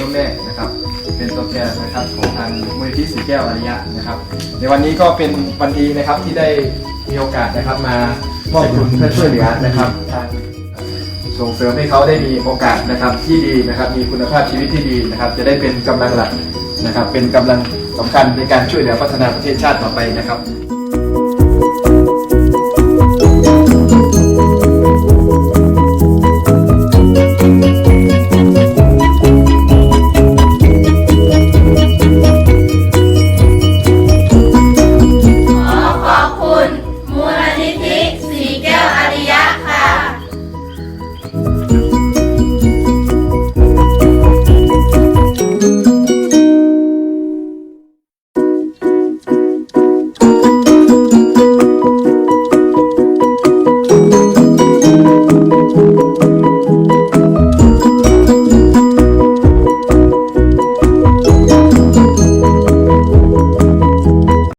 จ้าแม่นะครับ เป็นตัวแทนนะครับของทางมูลนิธิสีแก้วอริยะนะครับ ในวันนี้ก็เป็นวันดีนะครับที่ได้มีโอกาสนะครับมามอบทุนเพื่อช่วยเหลือนะครับทางส่งเสริมให้เขาได้มีโอกาสนะครับที่ดีนะครับ มีคุณภาพชีวิตที่ดีนะครับ จะได้เป็นกำลังหลักนะครับ เป็นกำลังสำคัญในการช่วยเหลือพัฒนาประเทศชาติต่อไปนะครับ